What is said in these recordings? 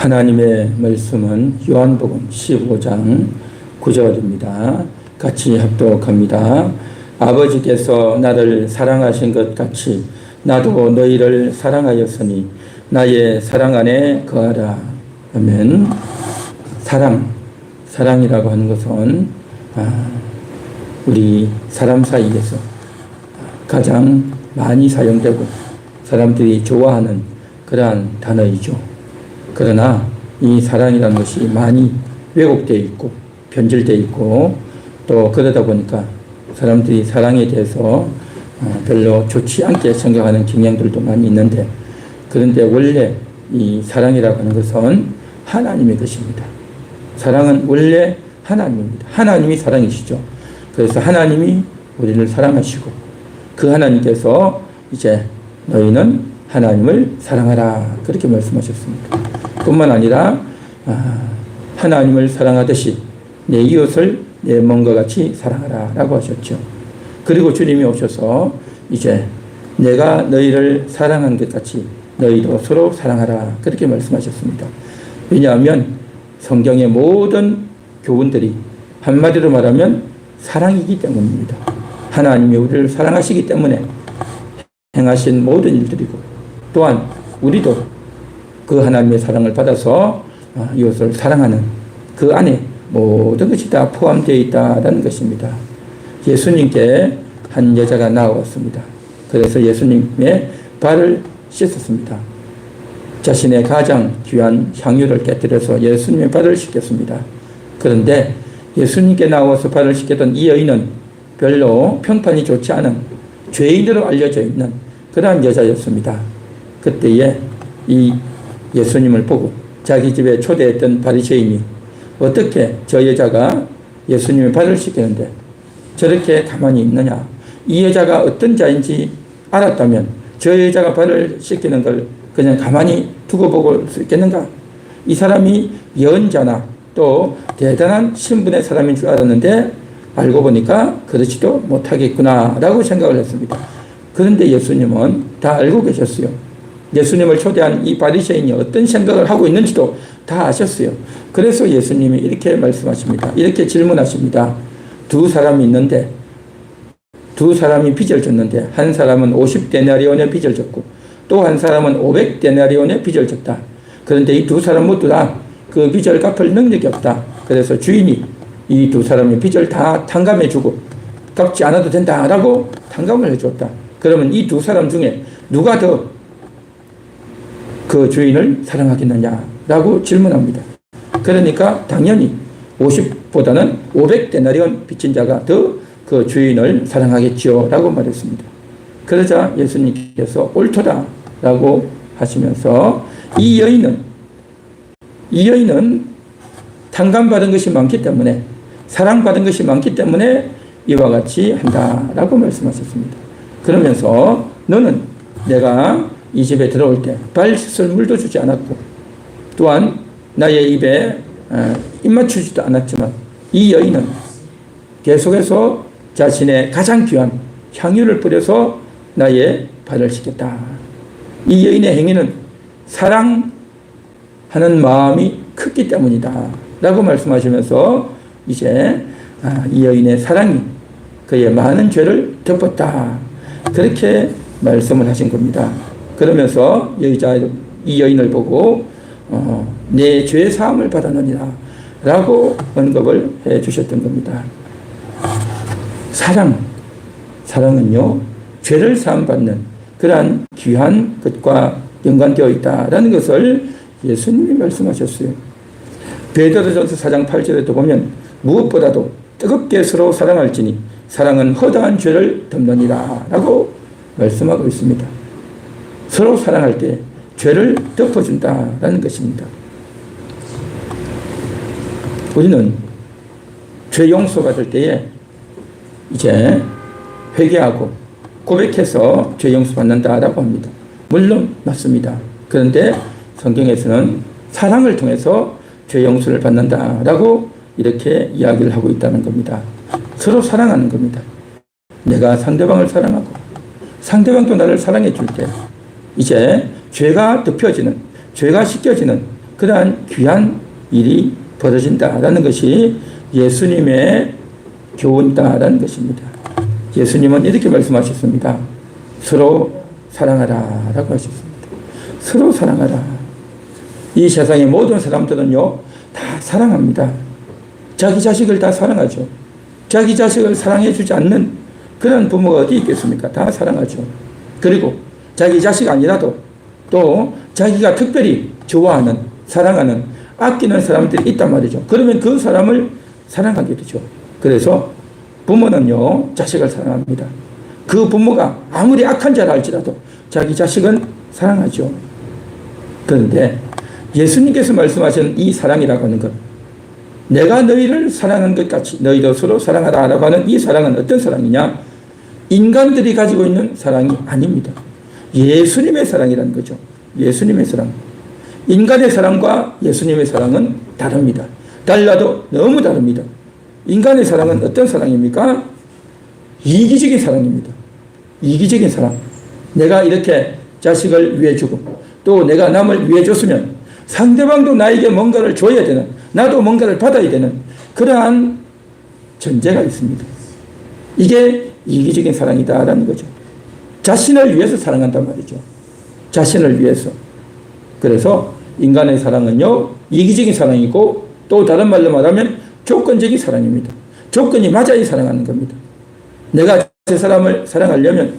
하나님의 말씀은 요한복음 15장 9절입니다. 같이 합독합니다. 아버지께서 나를 사랑하신 것 같이 나도 너희를 사랑하였으니 나의 사랑 안에 거하라. 아멘. 사랑, 사랑이라고 하는 것은 아, 우리 사람 사이에서 가장 많이 사용되고 사람들이 좋아하는 그러한 단어이죠. 그러나 이 사랑이라는 것이 많이 왜곡되어 있고 변질되어 있고 또 그러다 보니까 사람들이 사랑에 대해서 어, 별로 좋지 않게 생각하는 경향들도 많이 있는데 그런데 원래 이 사랑이라고 하는 것은 하나님의 것입니다. 사랑은 원래 하나님입니다. 하나님이 사랑이시죠. 그래서 하나님이 우리를 사랑하시고 그 하나님께서 이제 너희는 하나님을 사랑하라 그렇게 말씀하셨습니다. 뿐만 아니라 아, 하나님을 사랑하듯이 내 이웃을 내 몸과 같이 사랑하라 라고 하셨죠. 그리고 주님이 오셔서 이제 내가 너희를 사랑한 것 같이 너희도 서로 사랑하라 그렇게 말씀하셨습니다. 왜냐하면 성경의 모든 교훈들이 한마디로 말하면 사랑이기 때문입니다. 하나님이 우리를 사랑하시기 때문에 행하신 모든 일들이고 또한 우리도 그 하나님의 사랑을 받아서 어, 이웃을 사랑하는 그 안에 모든 것이 다 포함되어 있다는 것입니다. 예수님께 한 여자가 나왔습니다. 그래서 예수님의 발을 씻었습니다. 자신의 가장 귀한 향유를 깨뜨려서 예수님의 발을 씻겼습니다. 그런데 예수님께 나와서 발을 씻겼던 이 여인은 별로 평판이 좋지 않은 죄인으로 알려져 있는 그러한 여자였습니다. 그때에 이 예수님을 보고 자기 집에 초대했던 바리새인이 어떻게 저 여자가 예수님의 발을 씻기는데 저렇게 가만히 있느냐? 이 여자가 어떤 자인지 알았다면 저 여자가 발을 씻기는 걸 그냥 가만히 두고 보고 수 있겠는가? 이 사람이 연자나 또 대단한 신분의 사람인 줄 알았는데 알고 보니까 그렇지도 못하겠구나라고 생각을 했습니다. 그런데 예수님은 다 알고 계셨어요. 예수님을 초대한 이 바리새인이 어떤 생각을 하고 있는지도 다 아셨어요. 그래서 예수님이 이렇게 말씀하십니다. 이렇게 질문하십니다. 두 사람이 있는데 두 사람이 빚을 졌는데 한 사람은 50데나리온의 빚을 졌고 또 한 사람은 500데나리온의 빚을 졌다. 그런데 이 두 사람 모두 다 그 빚을 갚을 능력이 없다. 그래서 주인이 이 두 사람의 빚을 다 탕감해 주고 갚지 않아도 된다라고 탕감을 해줬다. 그러면 이 두 사람 중에 누가 더 그 주인을 사랑하겠느냐라고 질문합니다. 그러니까 당연히 50보다는 500데나리온 빚진 자가 더 그 주인을 사랑하겠지요. 라고 말했습니다. 그러자 예수님께서 옳도다. 라고 하시면서 이 여인은, 이 여인은 탕감받은 것이 많기 때문에, 사랑받은 것이 많기 때문에 이와 같이 한다. 라고 말씀하셨습니다. 그러면서 너는 내가 이 집에 들어올 때 발 씻을 물도 주지 않았고, 또한 나의 입에 어, 입맞추지도 않았지만 이 여인은 계속해서 자신의 가장 귀한 향유를 뿌려서 나의 발을 씻겼다. 이 여인의 행위는 사랑하는 마음이 크기 때문이다. 라고 말씀하시면서 이제 아, 이 여인의 사랑이 그의 많은 죄를 덮었다. 그렇게 말씀을 하신 겁니다. 그러면서 여자, 이 여인을 보고 어, 내 죄 사함을 받았느니라 라고 언급을 해 주셨던 겁니다. 사랑, 사랑은요, 죄를 사함 받는 그러한 귀한 것과 연관되어 있다라는 것을 예수님이 말씀하셨어요. 베드로전서 4장 8절에도 보면 무엇보다도 뜨겁게 서로 사랑할지니 사랑은 허다한 죄를 덮느니라 라고 말씀하고 있습니다. 서로 사랑할 때 죄를 덮어준다라는 것입니다. 우리는 죄 용서받을 때에 이제 회개하고 고백해서 죄 용서 받는다라고 합니다. 물론 맞습니다. 그런데 성경에서는 사랑을 통해서 죄 용서를 받는다라고 이렇게 이야기를 하고 있다는 겁니다. 서로 사랑하는 겁니다. 내가 상대방을 사랑하고 상대방도 나를 사랑해 줄 때 이제 죄가 덮여지는 죄가 씻겨지는 그러한 귀한 일이 벌어진다라는 것이 예수님의 교훈이다라는 것입니다. 예수님은 이렇게 말씀하셨습니다. 서로 사랑하라 라고 하셨습니다. 서로 사랑하라. 이 세상의 모든 사람들은요, 다 사랑합니다. 자기 자식을 다 사랑하죠. 자기 자식을 사랑해주지 않는 그런 부모가 어디 있겠습니까? 다 사랑하죠. 그리고 자기 자식 아니라도 또 자기가 특별히 좋아하는, 사랑하는, 아끼는 사람들이 있단 말이죠. 그러면 그 사람을 사랑하게 되죠. 그래서 부모는요, 자식을 사랑합니다. 그 부모가 아무리 악한 자라 할지라도 자기 자식은 사랑하죠. 그런데 예수님께서 말씀하시는 이 사랑이라고 하는 것, 내가 너희를 사랑한 것 같이 너희도 서로 사랑하라라고 하는 이 사랑은 어떤 사랑이냐? 인간들이 가지고 있는 사랑이 아닙니다. 예수님의 사랑이라는 거죠. 예수님의 사랑. 인간의 사랑과 예수님의 사랑은 다릅니다. 달라도 너무 다릅니다. 인간의 사랑은 어떤 사랑입니까? 이기적인 사랑입니다. 이기적인 사랑. 내가 이렇게 자식을 위해 주고 또 내가 남을 위해 줬으면 상대방도 나에게 뭔가를 줘야 되는 나도 뭔가를 받아야 되는 그러한 전제가 있습니다. 이게 이기적인 사랑이다라는 거죠. 자신을 위해서 사랑한단 말이죠. 자신을 위해서. 그래서 인간의 사랑은요, 이기적인 사랑이고 또 다른 말로 말하면 조건적인 사랑입니다. 조건이 맞아야 사랑하는 겁니다. 내가 제 사람을 사랑하려면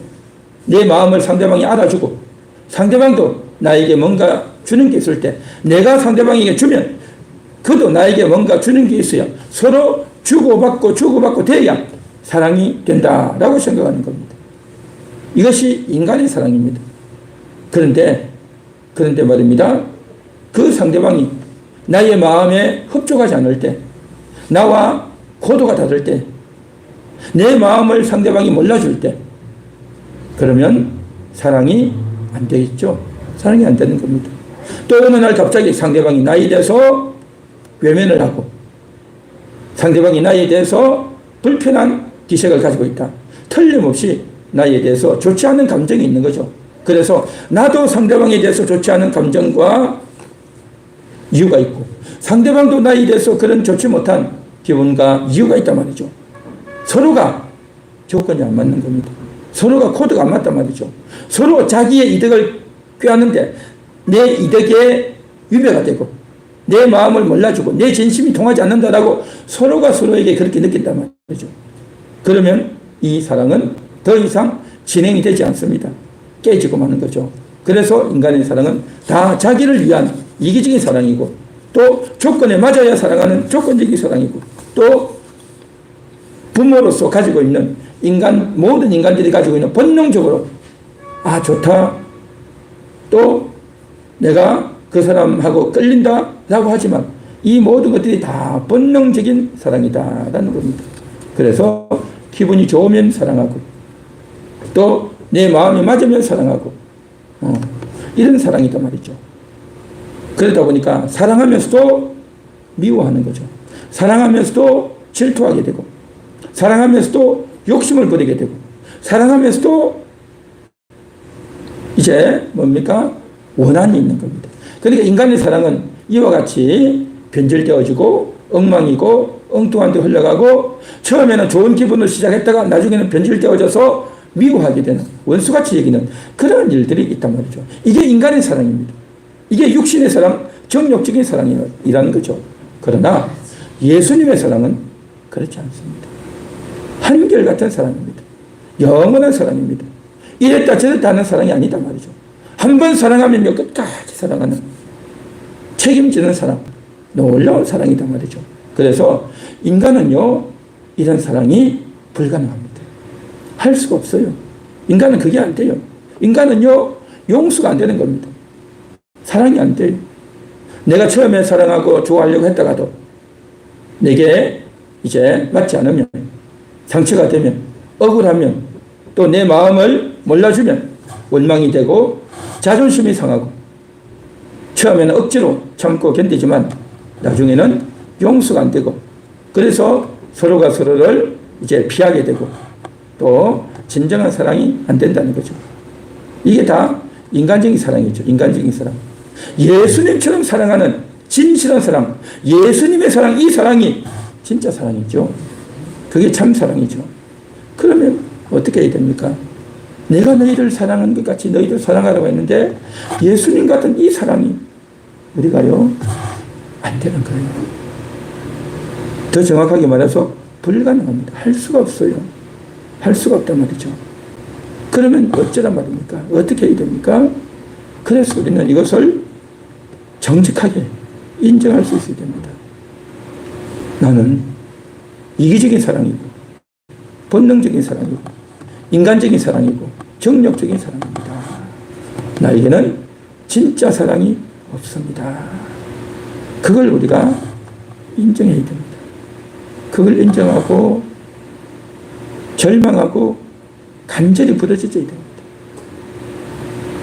내 마음을 상대방이 알아주고 상대방도 나에게 뭔가 주는 게 있을 때 내가 상대방에게 주면 그도 나에게 뭔가 주는 게 있어야 서로 주고받고 주고받고 돼야 사랑이 된다라고 생각하는 겁니다. 이것이 인간의 사랑입니다. 그런데 그런데 말입니다. 그 상대방이 나의 마음에 흡족하지 않을 때 나와 고도가 다를 때 내 마음을 상대방이 몰라줄 때 그러면 사랑이 안 되겠죠. 사랑이 안 되는 겁니다. 또 어느 날 갑자기 상대방이 나에 대해서 외면을 하고 상대방이 나에 대해서 불편한 기색을 가지고 있다. 틀림없이 나에 대해서 좋지 않은 감정이 있는 거죠. 그래서 나도 상대방에 대해서 좋지 않은 감정과 이유가 있고 상대방도 나에 대해서 그런 좋지 못한 기분과 이유가 있단 말이죠. 서로가 조건이 안 맞는 겁니다. 서로가 코드가 안 맞단 말이죠. 서로 자기의 이득을 꾀하는데 내 이득에 위배가 되고 내 마음을 몰라주고 내 진심이 통하지 않는다라고 서로가 서로에게 그렇게 느낀단 말이죠. 그러면 이 사랑은 더 이상 진행이 되지 않습니다. 깨지고 마는 거죠. 그래서 인간의 사랑은 다 자기를 위한 이기적인 사랑이고 또 조건에 맞아야 사랑하는 조건적인 사랑이고 또 부모로서 가지고 있는 인간 모든 인간들이 가지고 있는 본능적으로 아 좋다 또 내가 그 사람하고 끌린다 라고 하지만 이 모든 것들이 다 본능적인 사랑이다 라는 겁니다. 그래서 기분이 좋으면 사랑하고 또 내 마음이 맞으면 사랑하고 어, 이런 사랑이다 말이죠. 그러다 보니까 사랑하면서도 미워하는 거죠. 사랑하면서도 질투하게 되고 사랑하면서도 욕심을 부리게 되고 사랑하면서도 이제 뭡니까? 원한이 있는 겁니다. 그러니까 인간의 사랑은 이와 같이 변질되어지고 엉망이고 엉뚱한 데 흘러가고 처음에는 좋은 기분을 시작했다가 나중에는 변질되어져서 미워하게 되는 원수같이 여기는 그런 일들이 있단 말이죠. 이게 인간의 사랑입니다. 이게 육신의 사랑, 정욕적인 사랑이라는 거죠. 그러나 예수님의 사랑은 그렇지 않습니다. 한결같은 사랑입니다. 영원한 사랑입니다. 이랬다 저랬다 하는 사랑이 아니다 말이죠. 한 번 사랑하면 끝까지 사랑하는 책임지는 사랑, 놀라운 사랑이다 말이죠. 그래서 인간은요, 이런 사랑이 불가능합니다. 할 수가 없어요. 인간은 그게 안 돼요. 인간은요, 용수가 안 되는 겁니다. 사랑이 안 돼요. 내가 처음에 사랑하고 좋아하려고 했다가도 내게 이제 맞지 않으면 상처가 되면 억울하면 또 내 마음을 몰라주면 원망이 되고 자존심이 상하고 처음에는 억지로 참고 견디지만 나중에는 용서가 안 되고 그래서 서로가 서로를 이제 피하게 되고 또 진정한 사랑이 안 된다는 거죠. 이게 다 인간적인 사랑이죠. 인간적인 사랑. 예수님처럼 사랑하는 진실한 사랑, 예수님의 사랑, 이 사랑이 진짜 사랑이죠. 그게 참 사랑이죠. 그러면 어떻게 해야 됩니까? 내가 너희를 사랑한 것 같이 너희를 사랑하라고 했는데 예수님 같은 이 사랑이 우리가요 안 되는 거예요. 더 정확하게 말해서 불가능합니다. 할 수가 없어요. 할 수가 없단 말이죠. 그러면 어쩌란 말입니까? 어떻게 해야 됩니까? 그래서 우리는 이것을 정직하게 인정할 수 있어야 됩니다. 나는 이기적인 사랑이고, 본능적인 사랑이고, 인간적인 사랑이고, 정력적인 사랑입니다. 나에게는 진짜 사랑이 없습니다. 그걸 우리가 인정해야 됩니다. 그걸 인정하고, 절망하고, 간절히 부러져져야 됩니다.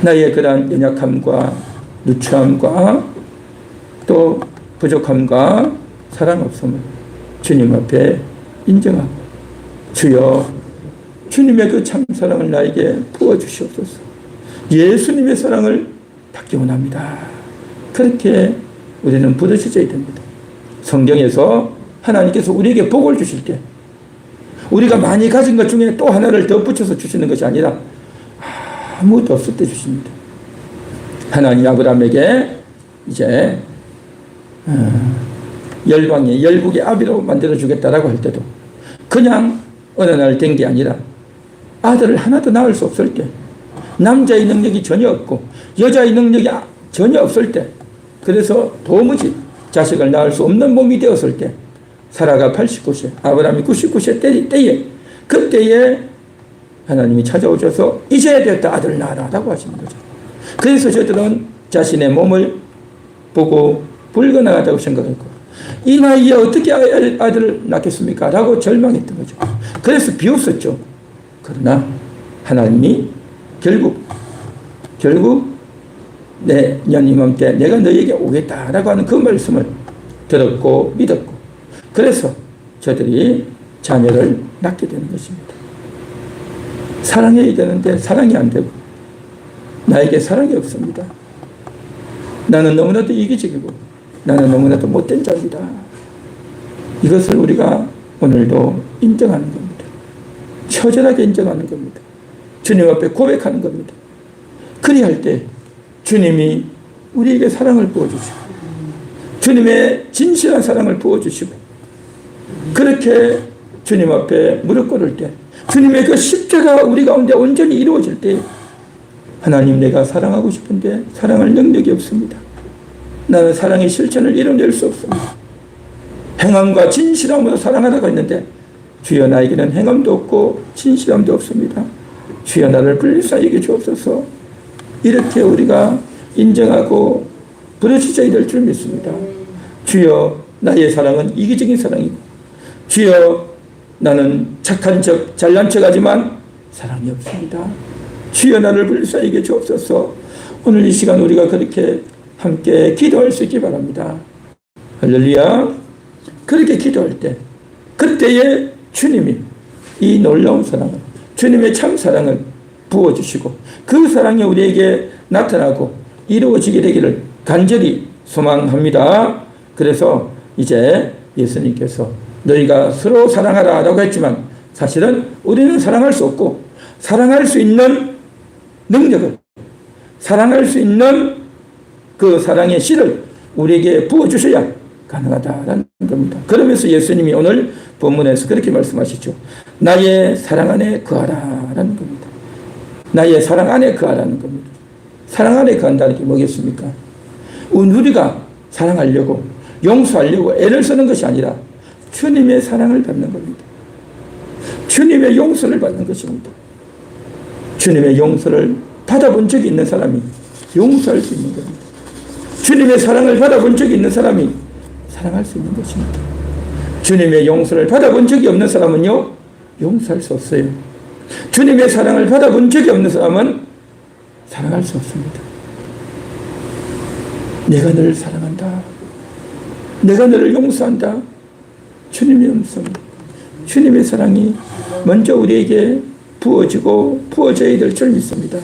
나의 그러한 연약함과 누추함과 또 부족함과 사랑 없음을 주님 앞에 인정하고 주여 주님의 그 참 사랑을 나에게 부어 주시옵소서. 예수님의 사랑을 받기 원합니다. 그렇게 우리는 부르짖어야 됩니다. 성경에서 하나님께서 우리에게 복을 주실 때 우리가 많이 가진 것 중에 또 하나를 더 붙여서 주시는 것이 아니라 아무것도 없을 때 주십니다. 하나님 아브라함에게 이제 어, 열방의 열국의 아비로 만들어 주겠다라고 할 때도 그냥 어느 날 된 게 아니라 아들을 하나도 낳을 수 없을 때 남자의 능력이 전혀 없고 여자의 능력이 아- 전혀 없을 때 그래서 도무지 자식을 낳을 수 없는 몸이 되었을 때 사라가 89세 아브라함이 99세 때, 때에 그때에 하나님이 찾아오셔서 이제 됐다 아들을 낳아라 라고 하시는 거죠. 그래서 저들은 자신의 몸을 보고 불가능하다고 생각했고 이 나이에 어떻게 아들을 낳겠습니까? 라고 절망했던 거죠. 그래서 비웃었죠. 그러나 하나님이 결국 결국 내 년 이맘때 내가 너에게 오겠다라고 하는 그 말씀을 들었고 믿었고 그래서 저들이 자녀를 낳게 되는 것입니다. 사랑해야 되는데 사랑이 안 되고 나에게 사랑이 없습니다. 나는 너무나도 이기적이고 나는 너무나도 못된 자입니다. 이것을 우리가 오늘도 인정하는 겁니다. 처절하게 인정하는 겁니다. 주님 앞에 고백하는 겁니다. 그리할 때 주님이 우리에게 사랑을 부어주시고 주님의 진실한 사랑을 부어주시고 그렇게 주님 앞에 무릎 꿇을 때 주님의 그 십자가 우리 가운데 온전히 이루어질 때 하나님 내가 사랑하고 싶은데 사랑할 능력이 없습니다. 나는 사랑의 실천을 이뤄낼 수 없습니다. 행함과 진실함으로 사랑하라고 했는데 주여 나에게는 행함도 없고 진실함도 없습니다. 주여 나를 분리사에게 주옵소서 이렇게 우리가 인정하고 부르짖어야 될 줄 믿습니다. 주여 나의 사랑은 이기적인 사랑이고 주여 나는 착한 척 잘난 척하지만 사랑이 없습니다. 주여 나를 불쌍하게 주옵소서. 오늘 이 시간 우리가 그렇게 함께 기도할 수 있기 바랍니다. 할렐루야. 그렇게 기도할 때 그때에 주님이 이 놀라운 사랑을 주님의 참 사랑을 부어주시고 그 사랑이 우리에게 나타나고 이루어지게 되기를 간절히 소망합니다. 그래서 이제 예수님께서 너희가 서로 사랑하라 라고 했지만 사실은 우리는 사랑할 수 없고 사랑할 수 있는 능력을 사랑할 수 있는 그 사랑의 씨를 우리에게 부어주셔야 가능하다라는 겁니다. 그러면서 예수님이 오늘 본문에서 그렇게 말씀하시죠. 나의 사랑 안에 거하라라는 겁니다. 나의 사랑 안에 거하라는 겁니다. 사랑 안에 거한다는 게 뭐겠습니까? 우리가 사랑하려고 용서하려고 애를 쓰는 것이 아니라 주님의 사랑을 받는 겁니다. 주님의 용서를 받는 것입니다. 주님의 용서를 받아본 적이 있는 사람이 용서할 수 있는 겁니다. 주님의 사랑을 받아본 적이 있는 사람이 사랑할 수 있는 것입니다. 주님의 용서를 받아본 적이 없는 사람은요, 용서할 수 없어요. 주님의 사랑을 받아본 적이 없는 사람은 사랑할 수 없습니다. 내가 너를 사랑한다. 내가 너를 용서한다. 주님의 음성, 주님의 사랑이 먼저 우리에게 부어지고 부어져야 될 줄 믿습니다.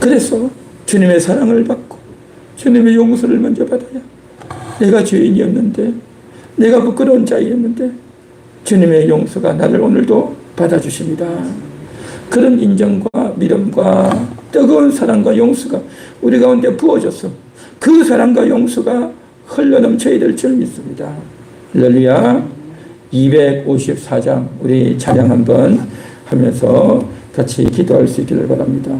그래서 주님의 사랑을 받고 주님의 용서를 먼저 받아야 내가 죄인이었는데 내가 부끄러운 자이었는데 주님의 용서가 나를 오늘도 받아주십니다. 그런 인정과 믿음과 뜨거운 사랑과 용서가 우리 가운데 부어져서 그 사랑과 용서가 흘러넘쳐야 될 줄 믿습니다. 할렐루야 254장 우리 찬양 한번 하면서 같이 기도할 수 있기를 바랍니다.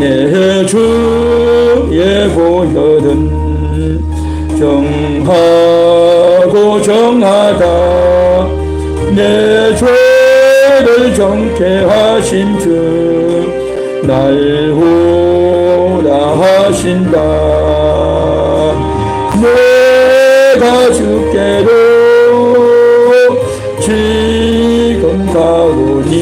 내 주의 보혈은 정하고 정하다 내 죄를 정케하신 주날 후라 하신다. 내가 주께로 지금 가오니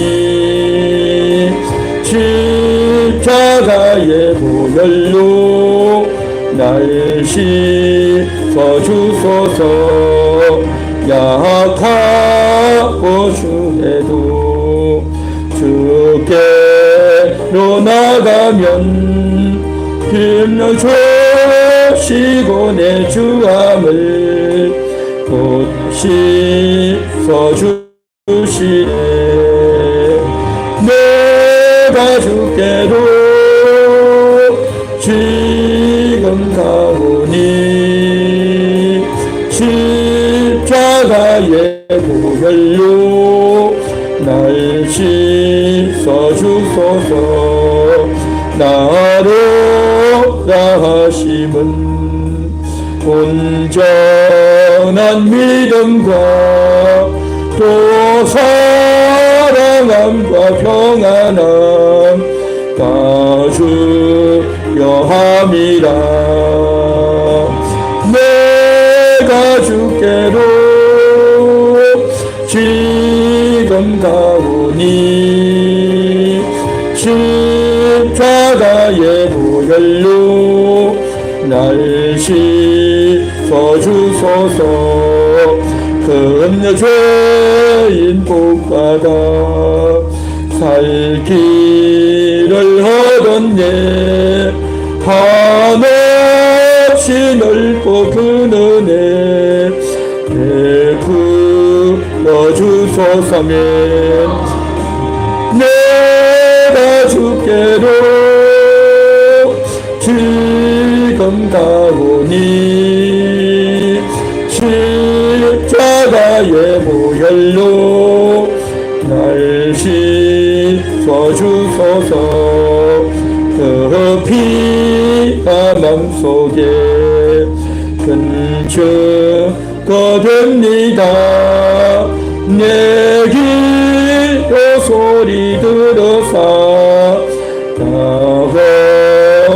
십자가의 보혈로 날 씻어 주소서. 약하 나가면 힘을 주시고 내 주함을 곧 씻어 주시네. 내가 주께로 지금 가오니 십자가의 보혈로 날 씻어 주소서 나로 나하심은 온전한 믿음과 또 사랑함과 평안함 가주여 함이라. 내가 주께로 지금 가오니 십자가의 보혈로 날 씻어 주소서. 큰 죄인 복받아 살 길을 얻었네 한없이 넓고 큰 은혜 베풀어 주소서면 내가 주께로 가오니 십자가의 보혈로 날 씻어 주소서. 그 피가 맘속에 큰 증거 됩니다. 내 귀로 소리 들어사 나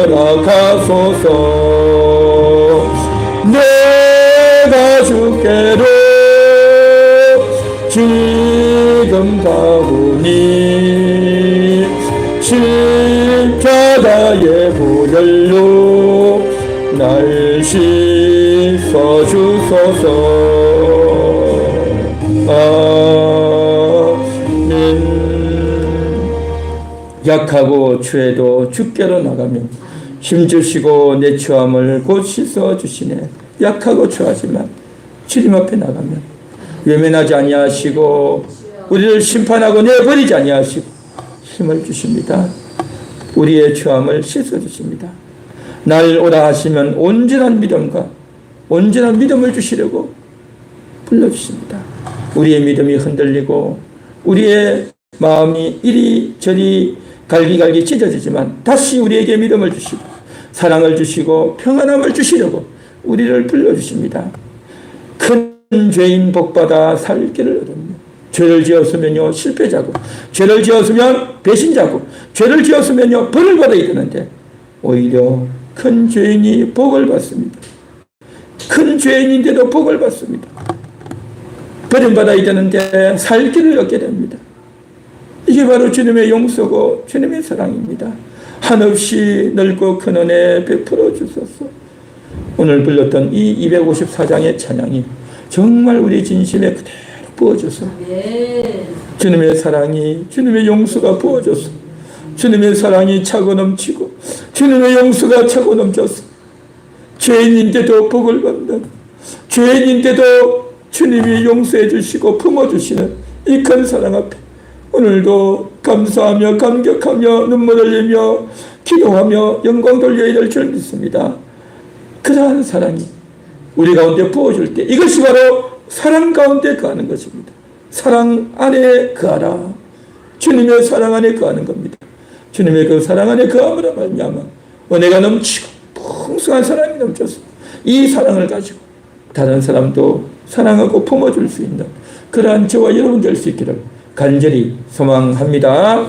허락하소서 가오니 십자가의 보혈로 날 씻어 주소서. 아멘. 약하고 죄도 주께로 나가면 힘주시고 내 처함을 곧 씻어 주시네. 약하고 죄하지만 주님 앞에 나가면 외면하지 아니하시고 우리를 심판하고 내버리지 아니하시고 힘을 주십니다. 우리의 처함을 씻어 주십니다. 날 오라 하시면 온전한 믿음과 온전한 믿음을 주시려고 불러주십니다. 우리의 믿음이 흔들리고 우리의 마음이 이리저리 갈기갈기 찢어지지만 다시 우리에게 믿음을 주시고 사랑을 주시고 평안함을 주시려고 우리를 불러주십니다. 큰 죄인 복받아 살 길을 얻으며 죄를 지었으면요 실패자고 죄를 지었으면 배신자고 죄를 지었으면요 벌을 받아야 되는데 오히려 큰 죄인이 복을 받습니다. 큰 죄인인데도 복을 받습니다. 버림받아야 되는데 살 길을 얻게 됩니다. 이게 바로 주님의 용서고 주님의 사랑입니다. 한없이 넓고 큰 은혜 베풀어 주소서. 오늘 불렀던 이 254장의 찬양이 정말 우리 진심에 그대로 부어져서 아멘. 주님의 사랑이 주님의 용서가 부어져서 주님의 사랑이 차고 넘치고 주님의 용서가 차고 넘쳐서 죄인인데도 복을 받는 죄인인데도 주님이 용서해 주시고 품어 주시는 이 큰 사랑 앞에 오늘도 감사하며 감격하며 눈물 흘리며 기도하며 영광 돌려야 될 줄 믿습니다. 그러한 사랑이 우리 가운데 부어줄 때 이것이 바로 사랑 가운데 거하는 것입니다. 사랑 안에 거하라. 주님의 사랑 안에 거하는 겁니다. 주님의 그 사랑 안에 거함으로 말미암아 은혜가 넘치고 풍성한 사랑이 넘쳐서 이 사랑을 가지고 다른 사람도 사랑하고 품어줄 수 있는 그러한 저와 여러분 될 수 있기를 간절히 소망합니다.